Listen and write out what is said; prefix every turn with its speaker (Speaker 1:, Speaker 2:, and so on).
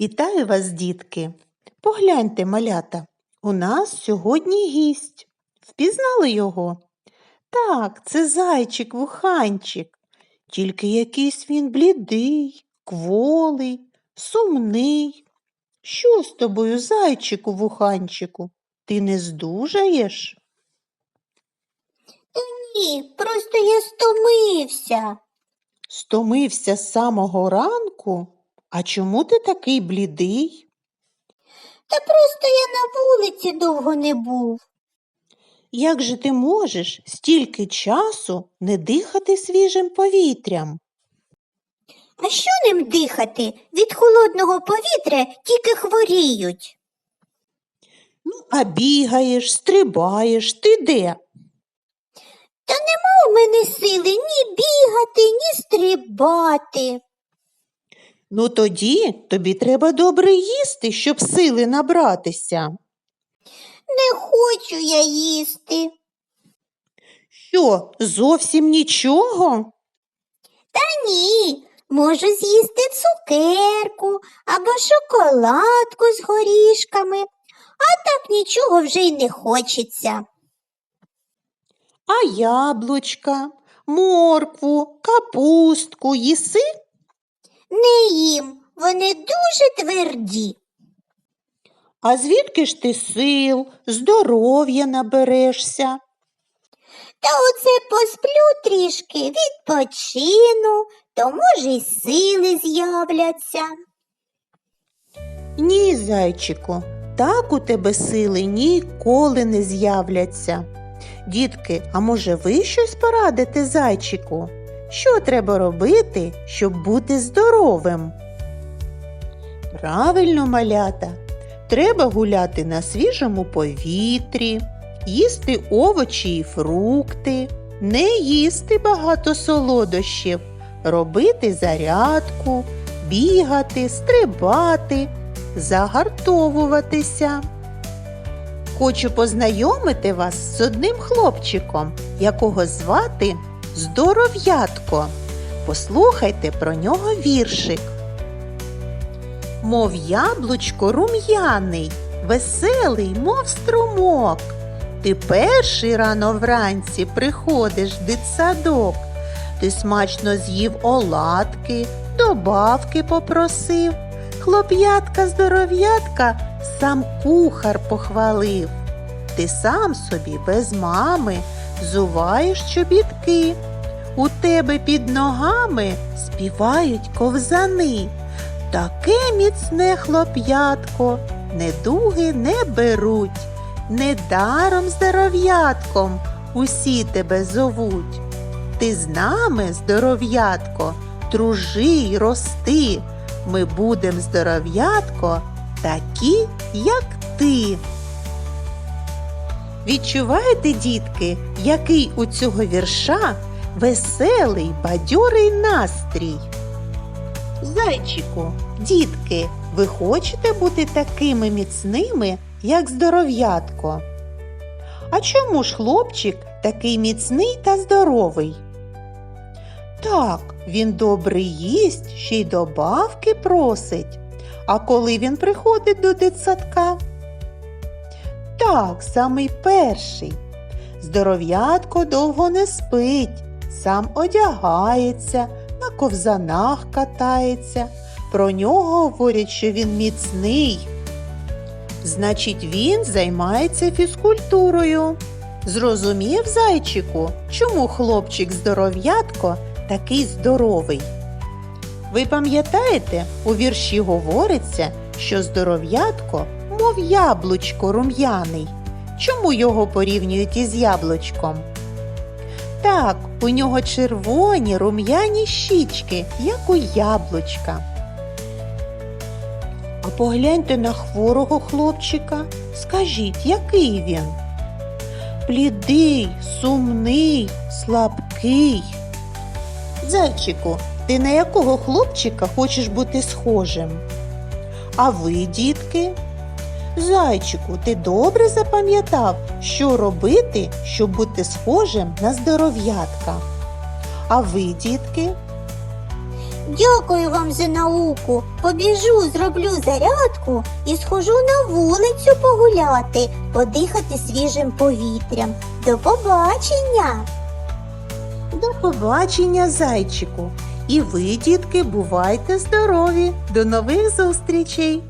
Speaker 1: Вітаю вас, дітки! Погляньте, малята, у нас сьогодні гість. Впізнали його? Так, це зайчик вуханчик. Тільки якийсь він блідий, кволий, сумний. Що з тобою, зайчику вуханчику? Ти не здужаєш?
Speaker 2: Ні, просто я стомився.
Speaker 1: Стомився з самого ранку? А чому ти такий блідий?
Speaker 2: Та просто я на вулиці довго не був.
Speaker 1: Як же ти можеш стільки часу не дихати свіжим повітрям?
Speaker 2: А що ним дихати? Від холодного повітря тільки хворіють.
Speaker 1: Ну, а бігаєш, стрибаєш, ти де?
Speaker 2: Та нема у мене сили ні бігати, ні стрибати.
Speaker 1: Ну тоді тобі треба добре їсти, щоб сили набратися.
Speaker 2: Не хочу я їсти.
Speaker 1: Що, зовсім нічого?
Speaker 2: Та ні, можу з'їсти цукерку або шоколадку з горішками, а так нічого вже й не хочеться.
Speaker 1: А яблучка, моркву, капустку їси?
Speaker 2: Не їм, вони дуже тверді.
Speaker 1: А звідки ж ти сил, здоров'я наберешся?
Speaker 2: Та оце посплю трішки, відпочину, то може й сили з'являться.
Speaker 1: Ні, зайчику, так у тебе сили ніколи не з'являться. Дітки, а може ви щось порадите зайчику? Що треба робити, щоб бути здоровим? Правильно, малята, треба гуляти на свіжому повітрі, їсти овочі і фрукти, не їсти багато солодощів, робити зарядку, бігати, стрибати, загартовуватися. Хочу познайомити вас з одним хлопчиком, якого звати Здоров'ятко. Послухайте про нього віршик. Мов яблучко рум'яний, веселий, мов струмок. Ти перший рано вранці приходиш в дитсадок. Ти смачно з'їв оладки, добавки попросив. Хлоп'ятка здоров'ятка сам кухар похвалив. Ти сам собі без мами зуваєш чобітки. У тебе під ногами співають ковзани. Таке міцне хлоп'ятко, недуги не беруть, недаром здоров'ятком усі тебе зовуть. Ти з нами, здоров'ятко, дружи й рости. Ми будем здоров'ятко, такі, як ти. Відчуваєте, дітки, який у цього вірша веселий, бадьорий настрій? Зайчику, дітки, ви хочете бути такими міцними, як здоров'ятко? А чому ж хлопчик такий міцний та здоровий? Так, він добре їсть, ще й добавки просить. А коли він приходить до дитсадка? Так, самий перший. Здоров'ятко довго не спить, сам одягається, на ковзанах катається. Про нього говорять, що він міцний. Значить, він займається фізкультурою. Зрозумів, зайчику, чому хлопчик здоров'ятко такий здоровий? Ви пам'ятаєте, у вірші говориться, що здоров'ятко, мов яблучко рум'яний. Чому його порівнюють із яблучком? Так, у нього червоні рум'яні щічки, як у яблучка. А погляньте на хворого хлопчика. Скажіть, який він? Блідий, сумний, слабкий. Зайчику, ти на якого хлопчика хочеш бути схожим? А ви, дітки? Зайчику, ти добре запам'ятав, що робити, щоб бути схожим на здоров'ятка? А ви, дітки?
Speaker 2: Дякую вам за науку. Побіжу, зроблю зарядку і схожу на вулицю погуляти, подихати свіжим повітрям. До побачення!
Speaker 1: До побачення, зайчику. І ви, дітки, бувайте здорові. До нових зустрічей!